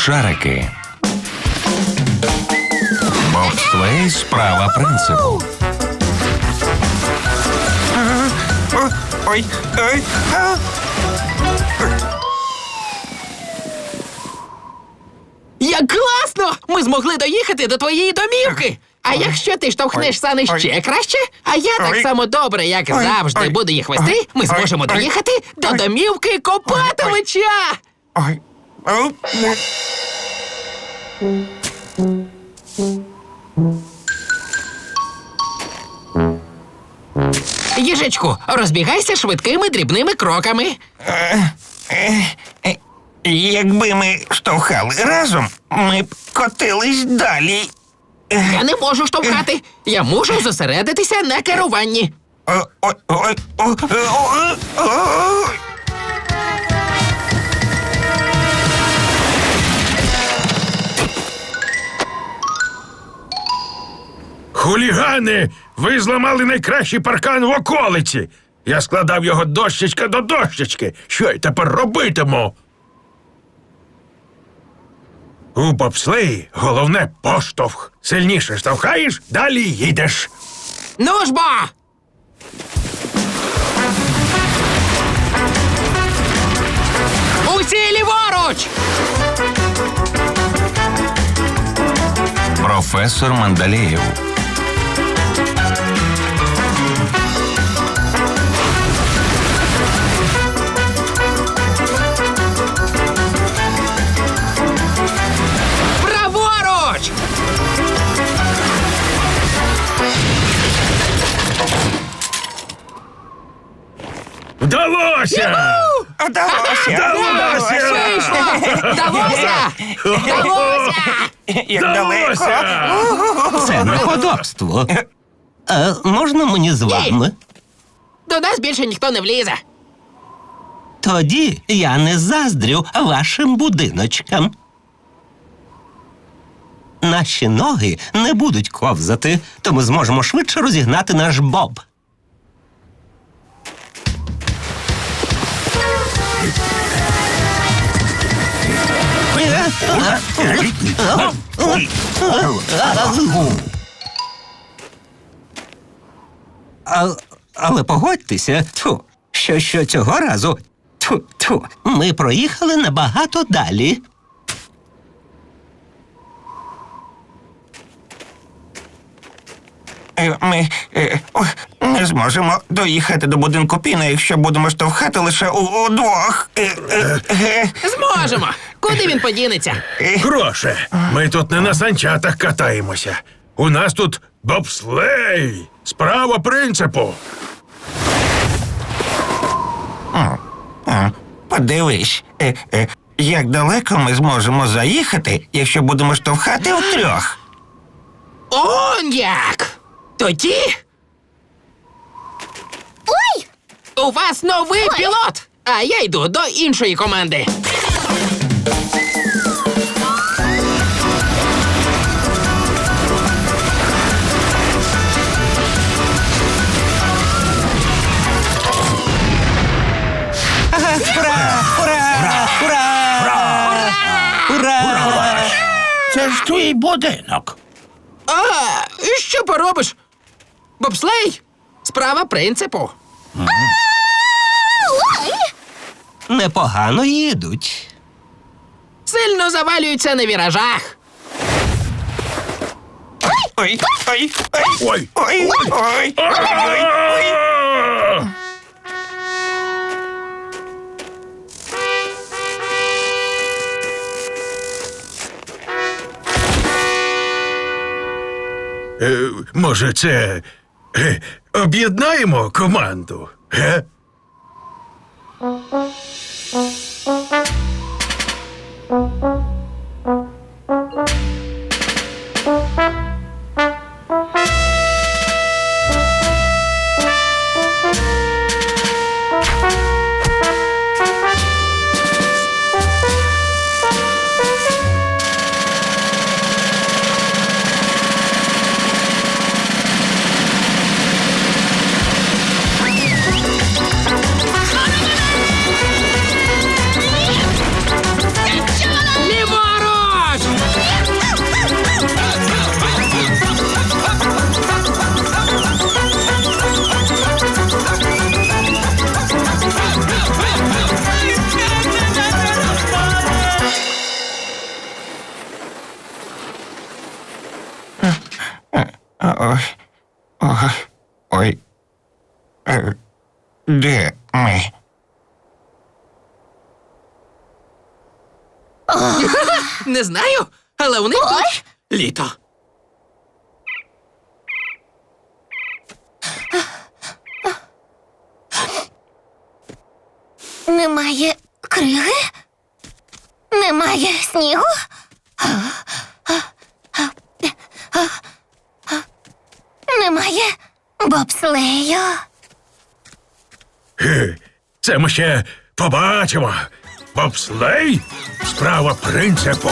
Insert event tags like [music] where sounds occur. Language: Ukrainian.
шарики. Бобслей справа принципу. Ой, ой, а. Як класно! Ми змогли доїхати до твоєї домівки. А якщо ти штовхнеш сани ще краще, а я так само добре, як завжди, буду їх вести, ми зможемо доїхати до домівки Копатовича. Їжечку, розбігайся швидкими дрібними кроками. Е, Якби ми штовхали разом, ми б котились далі. Я не можу штовхати. Я мушу зосередитися на керуванні. О, ой, ой, о, о, о, о. Хулігани! Ви зламали найкращий паркан в околиці. Я складав його дощечка до дощечки. Що я тепер робитиму? У бобслеї головне поштовх. Сильніше штовхаєш, далі їдеш. Ну ж бо! Усі ліворуч! Професор Мандалєєв. Вдалося! Вдалося! Вдалося! Вийшло! Вдалося! Вдалося! Як далеко! Вдалося! Це неподобство. А можна мені з вами? До нас більше ніхто не влізе. Тоді я не заздрю вашим будиночкам. Наші ноги не будуть ковзати, то ми зможемо швидше розігнати наш боб. Але погодьтеся, тьфу, що, що цього разу тьфу, тьфу, ми проїхали набагато далі. Ми е, о, не зможемо доїхати до будинку Піна, якщо будемо штовхати лише у- удвох. Е, е, е. Зможемо. Куди він подінеться? Гроше, ми тут не на санчатах катаємося. У нас тут бобслей. Справа принципу. Подивись, е, е, як далеко ми зможемо заїхати, якщо будемо штовхати втрьох. Он як! Тоді. Ой! У вас новий пілот! А я йду до іншої команди. Ура! Ура! Ура! Ура! Це ж твій будинок. А, що поробиш? Бобслей? Справа принципу. Непогано їдуть. Сильно завалюються на віражах. Ой, ой, ой, Ой. ой, ой, ой, ой. Е, може, це Е, об'єднаємо команду. Ге? Де ми? [laughs] Не знаю, але у них тут літо. Немає криги? Немає снігу? Немає бобслею. Хе, Це ми ще побачимо. Бобслей справа принципу.